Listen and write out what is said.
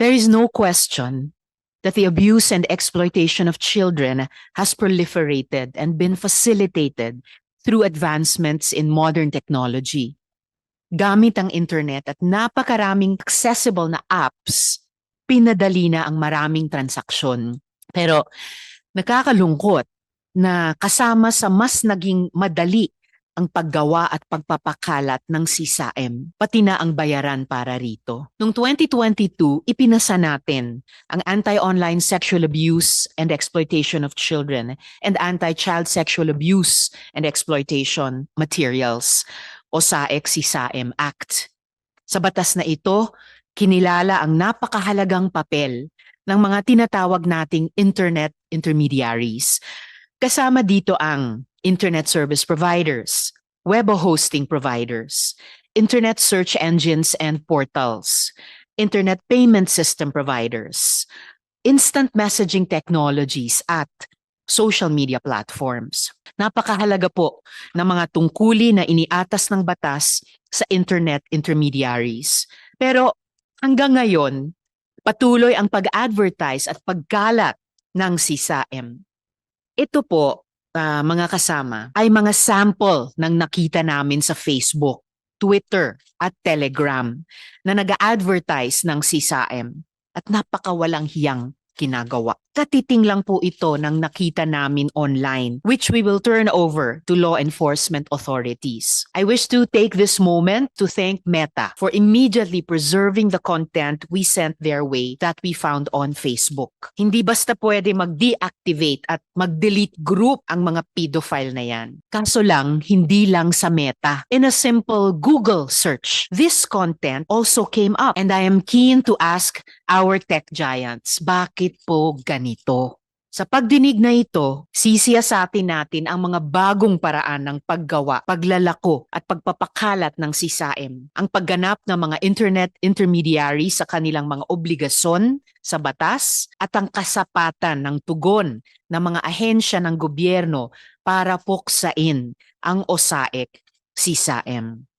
There is no question that the abuse and exploitation of children has proliferated and been facilitated through advancements in modern technology. Gamit ang internet at napakaraming accessible na apps, pinadali na ang maraming transaksyon. Pero nakakalungkot na kasama sa mas naging madali ang paggawa at pagpapakalat ng CSAM, pati na ang bayaran para rito. Noong 2022, ipinasa natin ang Anti-Online Sexual Abuse and Exploitation of Children and Anti-Child Sexual Abuse and Exploitation Materials o SAEC CSAM Act. Sa batas na ito, kinilala ang napakahalagang papel ng mga tinatawag nating internet intermediaries. Kasama dito ang internet service providers, web hosting providers, internet search engines and portals, internet payment system providers, instant messaging technologies at social media platforms. Napakahalaga po ng mga tungkuli na iniatas ng batas sa internet intermediaries. Pero hanggang ngayon, patuloy ang pag-advertise at pagkalat ng CSAM. Ito po, ah, mga kasama, ay mga sample ng nakita namin sa Facebook, Twitter at Telegram na nag-advertise ng CSAM at napakawalang hiyang ginagawa. Katiting lang po ito ng nakita namin online, which we will turn over to law enforcement authorities. I wish to take this moment to thank Meta for immediately preserving the content we sent their way that we found on Facebook. Hindi basta pwede mag-deactivate at mag-delete group ang mga pedophile na yan. Kaso lang, hindi lang sa Meta. In a simple Google search, this content also came up and I am keen to ask our tech giants, bakit po ganito? Sa pagdinig na ito, sisiyasatin natin ang mga bagong paraan ng paggawa, paglalako at pagpapakalat ng sisaim, ang pagganap ng mga internet intermediary sa kanilang mga obligasyon sa batas at ang kasapatan ng tugon ng mga ahensya ng gobyerno para puksain ang OSAEC, sisaim.